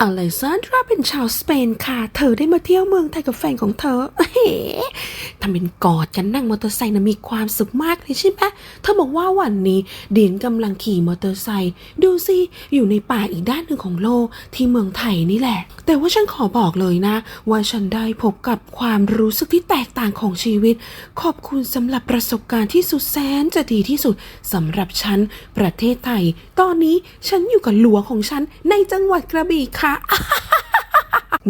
อเลซานดราเป็นชาวสเปนค่ะ เธอได้มาเที่ยวเมืองไทยกับแฟนของเธอเฮ้ทำเป็นกอดกันนั่งมอเตอร์ไซค์นะมีความสุขมากเลยใช่ไหมเธอบอกว่าวันนี้เดียนกำลังขี่มอเตอร์ไซค์ดูสิอยู่ในป่าอีกด้านหนึ่งของโลกที่เมืองไทยนี่แหละ แต่ว่าฉันขอบอกเลยนะ ว่าฉันได้พบกับความรู้สึกที่แตกต่างของชีวิต ขอบคุณสำหรับประสบการณ์ที่สุดแสนจะดีที่สุดสำหรับฉันประเทศไทย ตอนนี้ฉันอยู่กับหลวงของฉันในจังหวัดกระบี่ค่ะ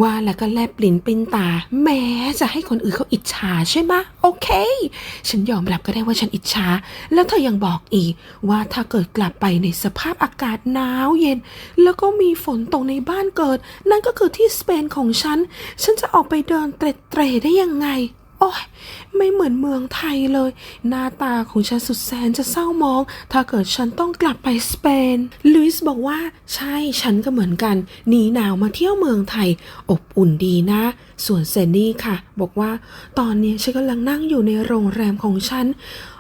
ว่าแล้วก็แลบลิ้นปิ้นตา แม้จะให้คนอื่นเขาอิจฉาใช่ไหมโอเค ฉันยอมรับก็ได้ว่าฉันอิจฉา แล้วเธอยังบอกอีก ว่าถ้าเกิดกลับไปในสภาพอากาศหนาวเย็น แล้วก็มีฝนตกในบ้านเกิด นั่นก็คือที่สเปนของฉัน ฉันจะออกไปเดินเตร็ดเตร่ได้ยังไง โอ้ยไม่เหมือนเมืองไทยเลย หน้าตาของฉันสุดแสนจะเศร้ามอง ถ้าเกิดฉันต้องกลับไปสเปนลุยส์บอกว่า ใช่ฉันก็เหมือนกันหนีหนาวมาเที่ยวเมืองไทย อบอุ่นดีนะ ส่วนเซนนี่ค่ะ บอกว่า ตอนนี้ฉันกำลังนั่งอยู่ในโรงแรมของฉัน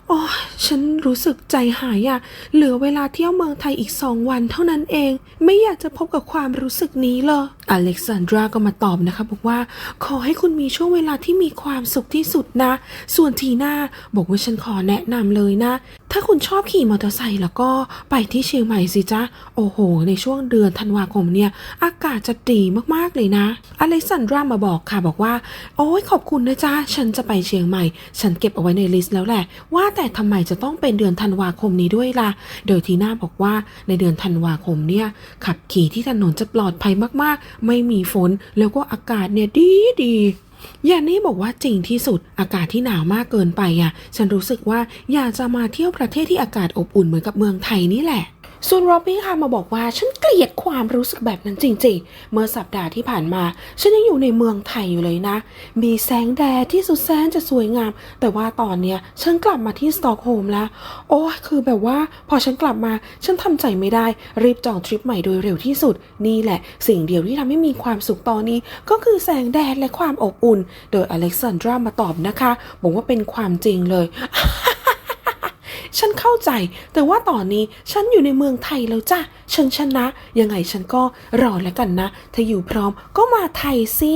โอ้ฉันรู้สึกใจหายอะเหลือเวลาเที่ยวเมืองไทยอีกสองวันเท่านั้นเอง ไม่อยากจะพบกับความรู้สึกนี้เลย อเล็กซานดราก็มาตอบนะคะ บอกว่า ขอให้คุณมีช่วงเวลาที่มีความสุขที่สุดนะ ส่วนทีน่าบอกว่าฉันขอแนะนำเลยนะ ถ้าคุณชอบขี่มอเตอร์ไซค์แล้วก็ไปที่เชียงใหม่สิจ๊ะ โอ้โห ในช่วงเดือนธันวาคมเนี่ย อากาศจะดีมากๆเลยนะ อเล็กซานดรามาบอกค่ะบอกว่า โอ้ยขอบคุณนะจ๊ะ ฉันจะไปเชียงใหม่ ฉันเก็บเอาไว้ในลิสต์แล้วแหละว่าแต่ทำไมจะต้องเป็นเดือนธันวาคมนี้ด้วยล่ะ โดยทีน่าบอกว่าในเดือนธันวาคมเนี่ย ขับขี่ที่ถนนจะปลอดภัยมากๆ ไม่มีฝนแล้วก็อากาศเนี่ยดีดีๆยานี่บอกว่าจริงที่สุดอากาศที่หนาวมากเกินไปอะ ฉันรู้สึกว่าอยากจะมาเที่ยวประเทศที่อากาศอบอุ่นเหมือนกับเมืองไทยนี่แหละ ส่วนโรบี้ค่ะมาบอกว่าฉันเกลียดความรู้สึกแบบนั้นจริงๆ เมื่อสัปดาห์ที่ผ่านมา ฉันยังอยู่ในเมืองไทยอยู่เลยนะ มีแสงแดดที่สุดแสนจะสวยงาม แต่ว่าตอนเนี้ยฉันกลับมาที่สตอกโฮล์มแล้ว โอ้คือแบบว่า พอฉันกลับมา ฉันทำใจไม่ได้ รีบจองทริปใหม่โดยเร็วที่สุด นี่แหละ สิ่งเดียวที่ทำให้มีความสุขตอนนี้ ก็คือแสงแดดและความอบอุ่น โดยอเล็กซานดรามาตอบนะคะ บอกว่าเป็นความจริงเลย ฉันเข้าใจ แต่ว่าตอนนี้ฉันอยู่ในเมืองไทยแล้วจ้ะฉันชนะ ยังไงฉันก็รอแล้วกันนะถ้าอยู่พร้อมก็มาไทยสิ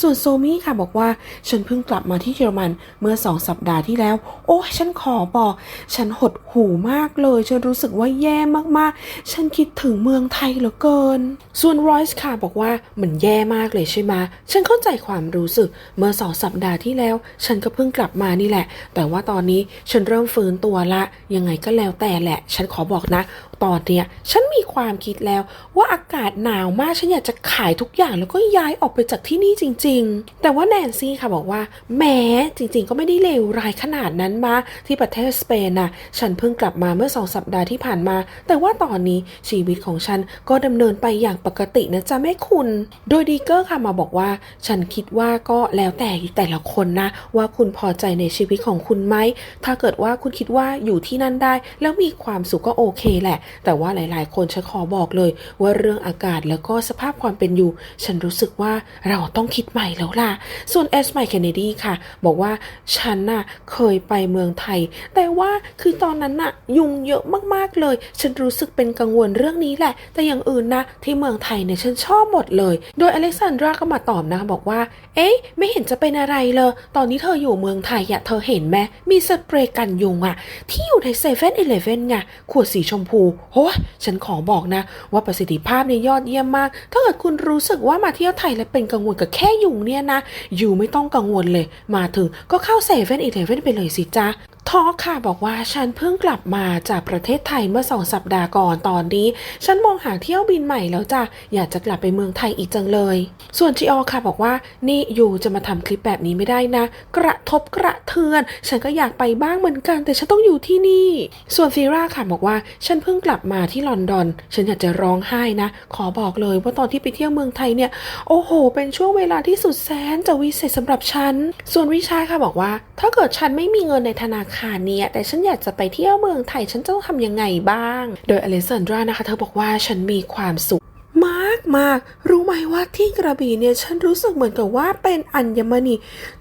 ส่วนโซมี่ค่ะบอกว่า ฉันเพิ่งกลับมาที่เยอรมันเมื่อสองสัปดาห์ที่แล้ว โอ้ฉันขอบอก ฉันหดหูมากเลย ฉันรู้สึกว่าแย่มากๆ ฉันคิดถึงเมืองไทยเหลือเกิน ส่วนรอยส์ค่ะบอกว่ามันแย่มากเลยใช่ไหมฉันเข้าใจความรู้สึกเมื่อสองสัปดาห์ที่แล้ว ฉันก็เพิ่งกลับมานี่แหละ แต่ว่าตอนนี้ฉันเริ่มฟื้นตัวละ ยังไงก็แล้วแต่แหละ ฉันขอบอกนะ ตอนเนี้ยฉันมีความคิดแล้วว่าอากาศหนาวมากฉันอยากจะขายทุกอย่างแล้วก็ย้ายออกไปจากที่นี่จริง ๆ แต่ว่าแนนซี่ค่ะบอกว่าแหม้จริง ๆ ก็ไม่ได้เลวร้ายขนาดนั้นมาที่ประเทศสเปนน่ะฉันเพิ่งกลับมาเมื่อสองสัปดาห์ที่ผ่านมา แต่ว่าตอนนี้ชีวิตของฉันก็ดำเนินไปอย่างปกตินะจ๊ะแม่คุณ โดยดีเกอร์ค่ะมาบอกว่า ฉันคิดว่าก็แล้วแต่แต่ละคนนะ ว่าคุณพอใจในชีวิตของคุณไหมถ้าเกิดว่าคุณคิดว่าอยู่ที่นั่นได้ แล้วมีความสุขก็โอเคแหละแต่ว่าหลาย ๆ คนฉันขอบอกเลย ว่าเรื่องอากาศแล้วก็สภาพความเป็นอยู่ ฉันรู้สึกว่าเราต้องคิดใหม่แล้วล่ะ ส่วนเอสไมเคนเนดีค่ะ บอกว่าฉันน่ะเคยไปเมืองไทย แต่ว่าคือตอนนั้นน่ะยุงเยอะมาก ๆ เลย ฉันรู้สึกเป็นกังวลเรื่องนี้แหละ แต่อย่างอื่นนะที่เมืองไทยเนี่ยฉันชอบหมดเลย โดยอเล็กซานดราก็มาตอบนะคะบอกว่า เอ๊ะ ไม่เห็นจะเป็นอะไรเลย ตอนนี้เธออยู่เมืองไทยอะเธอเห็นไหมมีสเปรย์กันยุงอะที่อยู่ในเซเว่นอีเลฟเว่นไงขวดสีชมพูโอ้ฉันขอบอกนะ ว่าประสิทธิภาพเนี่ยยอดเยี่ยมมาก ถ้าเกิดคุณรู้สึกว่ามาเที่ยวไทยแล้วเป็นกังวลกับแค่ยุงเนี่ยนะ อยู่ไม่ต้องกังวลเลย มาถึงก็เข้าเซเว่นอีเลฟเว่นไปเลยสิจ้า ทอค่ะบอกว่าฉันเพิ่งกลับมาจากประเทศไทยเมื่อสองสัปดาห์ก่อนตอนนี้ ฉันมองหาเที่ยวบินใหม่แล้วจ้ะอยากจะกลับไปเมืองไทยอีกจังเลย ส่วนจีออค่ะบอกว่านี่อยู่จะมาทำคลิปแบบนี้ไม่ได้นะ กระทบกระเทือน ฉันก็อยากไปบ้างเหมือนกัน แต่ฉันต้องอยู่ที่นี่ ส่วนฟีราค่ะบอกว่า ฉันเพิ่งกลับมาที่ลอนดอน ฉันอยากจะร้องไห้นะ ขอบอกเลยว่าตอนที่ไปเที่ยวเมืองไทยเนี่ย โอ้โห เป็นช่วงเวลาที่สุดแสนจะวิเศษสำหรับฉัน ส่วนวิชาค่ะบอกว่า ถ้าเกิดฉันไม่มีเงินในธนาคาเนี่ยแต่ฉันอยากจะไปเที่ยวเมืองไทยฉันจะต้องทำยังไงบ้าง โดยอเลสซานดรานะคะ เธอบอกว่าฉันมีความสุขมากมากรู้ไหมว่าที่กระบี่เนี่ยฉันรู้สึกเหมือนกับว่าเป็นอัญมณี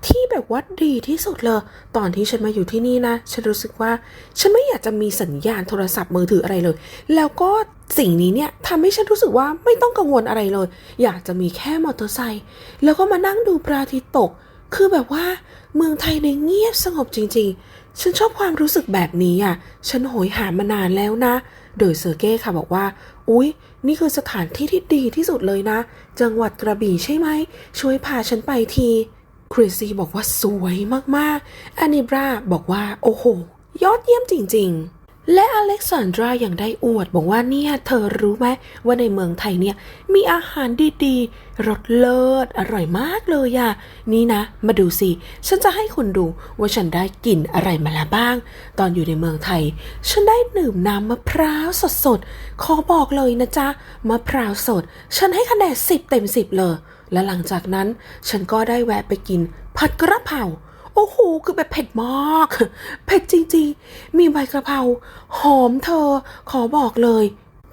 ที่แบบว่าดีที่สุดเลย ตอนที่ฉันมาอยู่ที่นี่นะ ฉันรู้สึกว่าฉันไม่อยากจะมีสัญญาณโทรศัพท์มือถืออะไรเลย แล้วก็สิ่งนี้เนี่ยทำให้ฉันรู้สึกว่าไม่ต้องกังวลอะไรเลย อยากจะมีแค่มอเตอร์ไซค์แล้วก็มานั่งดูพระอาทิตย์ตก คือแบบว่าเมืองไทยในเงียบสงบจริงๆ ฉันชอบความรู้สึกแบบนี้อะ ฉันโหยหามานานแล้วนะ โดยเซอร์เก้ค่ะบอกว่า อุ๊ย นี่คือสถานที่ที่ดีที่สุดเลยนะ จังหวัดกระบี่ใช่ไหม ช่วยพาฉันไปที คริสซี่บอกว่าสวยมากๆอานิบราบอกว่า โอ้โห ยอดเยี่ยมจริง ๆ และอเล็กซานดรายังได้อวดบอกว่าเนี่ยเธอรู้ไหมว่าในเมืองไทยเนี่ยมีอาหารดีๆรสเลิศอร่อยมากเลยอะนี่นะ มาดูสิ ฉันจะให้คุณดูว่าฉันได้กลิ่นอะไรมาแล้วบ้าง ตอนอยู่ในเมืองไทย ฉันได้ดื่มน้ำมะพร้าวสดๆขอบอกเลยนะจ๊ะมะพร้าวสด ฉันให้คะแนนสิบเต็มสิบเลย และหลังจากนั้นฉันก็ได้แวะไปกินผัดกระเพรา โอ้โห คือแบบเผ็ดมาก เผ็ดจริงๆ มีใบกระเพราหอมเธอ ขอบอกเลย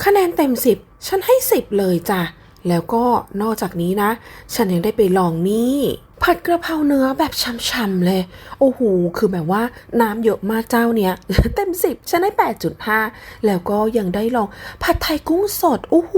คะแนนเต็มสิบฉันให้สิบเลยจ้ะ แล้วก็นอกจากนี้นะ ฉันยังได้ไปลองนี่ ผัดกระเพราเนื้อแบบช่ำๆเลย โอ้โห คือแบบว่าน้ำเยอะมากเจ้าเนี้ย เต็มสิบฉันให้แปดจุดห้าแล้วก็ยังได้ลองผัดไทยกุ้งสด โอ้โห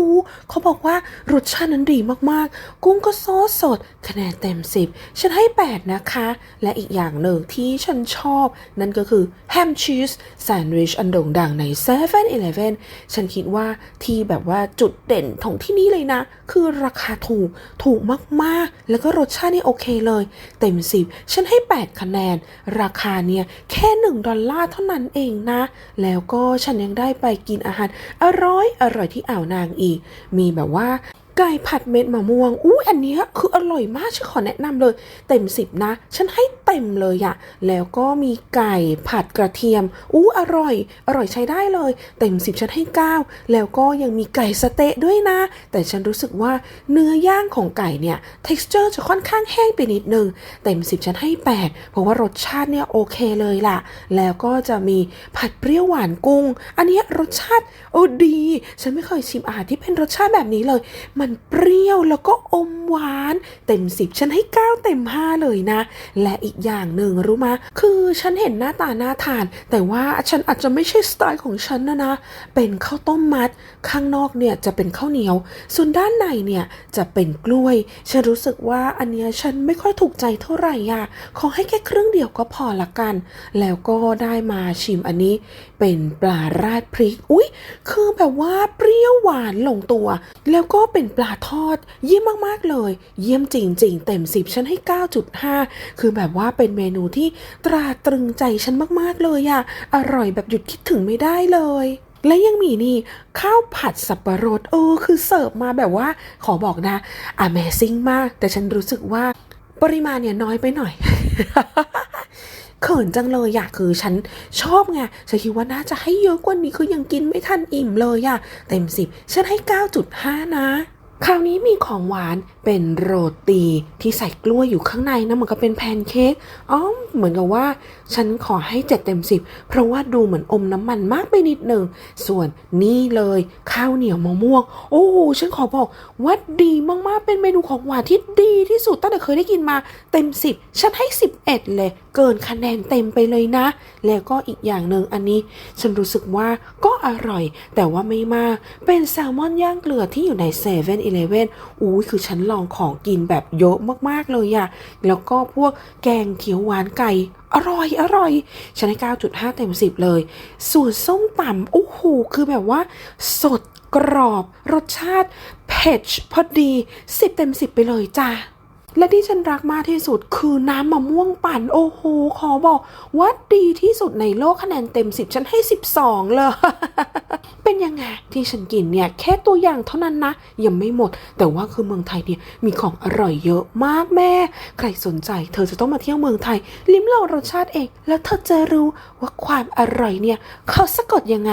เขาบอกว่ารสชาตินั้นดีมากๆ กุ้งก็ซอสสด คะแนนเต็มสิบฉันให้แปดนะคะ และอีกอย่างหนึ่งที่ฉันชอบ นั่นก็คือแฮมชีสแซนด์วิชอันโด่งดังใน7 e เ e ่ e อฉันคิดว่าที่แบบว่าจุดเด่นของที่นี่เลยนะ คือราคาถูก ถูกมากๆ แล้วก็รสชาตินี่โอเคเลย เต็มสิบฉันให้ 8 คะแนน ราคาเนี่ย แค่ 1 ดอลลาร์เท่านั้นเองนะ แล้วก็ฉันยังได้ไปกินอาหาร อร่อยอร่อยที่อ่าวนางอีก มีแบบว่า ไก่ผัดเม็ดมะม่วงอู้อันนี้คืออร่อยมากฉันขอแนะนำเลย เต็มสิบนะ ฉันให้เต็มเลยอะแล้วก็มีไก่ผัดกระเทียมอู้อร่อย อร่อยใช้ได้เลย เต็มสิบฉันให้เก้าแล้วก็ยังมีไก่สเต๊ะด้วยนะ แต่ฉันรู้สึกว่าเนื้อย่างของไก่เนี่ย texture จะค่อนข้างแห้งไปนิดนึง เต็มสิบฉันให้แปดเพราะว่ารสชาติเนี่ยโอเคเลยล่ะ แล้วก็จะมีผัดเปรี้ยวหวานกุ้ง อันนี้รสชาติโอ้ดี ฉันไม่เคยชิมอาหารที่เป็นรสชาติแบบนี้เลย มันเปรี้ยวแล้วก็อมหวาน เต็มสิบฉันให้เก้าเต็มห้าเลยนะ และอีกอย่างหนึ่งรู้มะ คือฉันเห็นหน้าตาน่าทาน แต่ว่าฉันอาจจะไม่ใช่สไตล์ของฉันนะนะ เป็นข้าวต้มมัด ข้างนอกเนี่ยจะเป็นข้าวเหนียว ส่วนด้านในเนี่ยจะเป็นกล้วย ฉันรู้สึกว่าอันเนี้ยฉันไม่ค่อยถูกใจเท่าไหร่อะขอให้แค่ครึ่งเดียวก็พอละกัน แล้วก็ได้มาชิมอันนี้ เป็นปลาราดพริก อุ๊ย คือแบบว่าเปรี้ยวหวานลงตัว แล้วก็เป็นปลาทอด เยี่ยมมาก ๆ เลย เยี่ยมจริง ๆ เต็มสิบฉันให้ 9.5 คือแบบว่าเป็นเมนูที่ตราตรึงใจฉันมาก ๆ เลยอะอร่อยแบบหยุดคิดถึงไม่ได้เลยและยังมีนี่ ข้าวผัดสับปะรดเออ คือเสิร์ฟมาแบบว่าขอบอกนะ Amazing มาก แต่ฉันรู้สึกว่าปริมาณเนี่ยน้อยไปหน่อย เขินจังเลยอยากคือฉันชอบไงฉันคิดว่าน่าจะให้เยอะกว่านี้คือยังกินไม่ทันอิ่มเลยอะเต็มสิบฉันให้ 9.5 นะ คราวนี้มีของหวานเป็นโรตีที่ใส่กล้วยอยู่ข้างในนะเหมือนกับเป็นแพนเค้กอ๋อเหมือนกับว่า ฉันขอให้7เต็ม10เพราะว่าดูเหมือนอมน้ำมันมากไปนิดหนึ่ง ส่วนนี่เลยข้าวเหนียวมะม่วง โอ้โหฉันขอบอกว่าดีมากๆเป็นเมนูของหวานที่ดีที่สุดตั้งแต่เคยได้กินมาเต็ม10ฉันให้11เลยเกินคะแนนเต็มไปเลยนะ แล้วก็อีกอย่างหนึ่งอันนี้ ฉันรู้สึกว่าก็อร่อย แต่ว่าไม่มาก เป็นแซลมอนย่างเกลือที่อยู่ใน7 e เ e ่ e ออุ้ยคือฉันลองของกินแบบเยอะมากๆเลยอะแล้วก็พวกแกงเขียวหวานไก่อร่อย อร่อยฉันให้ 9.5 เต็ม 10 เลย ส่วนส้มตำโอ้โห คือแบบว่า สดกรอบ รสชาติเผ็ดพอดี 10 เต็ม 10 ไปเลยจ้า และที่ฉันรักมากที่สุดคือน้ำมะม่วงปั่นโอ้โห ขอบอกว่าดีที่สุดในโลกคะแนนเต็ม 10 ฉันให้ 12 เลย เป็นยังไงที่ฉันกินเนี่ย แค่ตัวอย่างเท่านั้นนะ ยังไม่หมด แต่ว่าคือเมืองไทยเนี่ย มีของอร่อยเยอะมากแม่ ใครสนใจ เธอจะต้องมาเที่ยวเมืองไทย ลิ้มลองรสชาติเอง แล้วเธอจะรู้ว่าความอร่อยเนี่ย เขาสะกดยังไง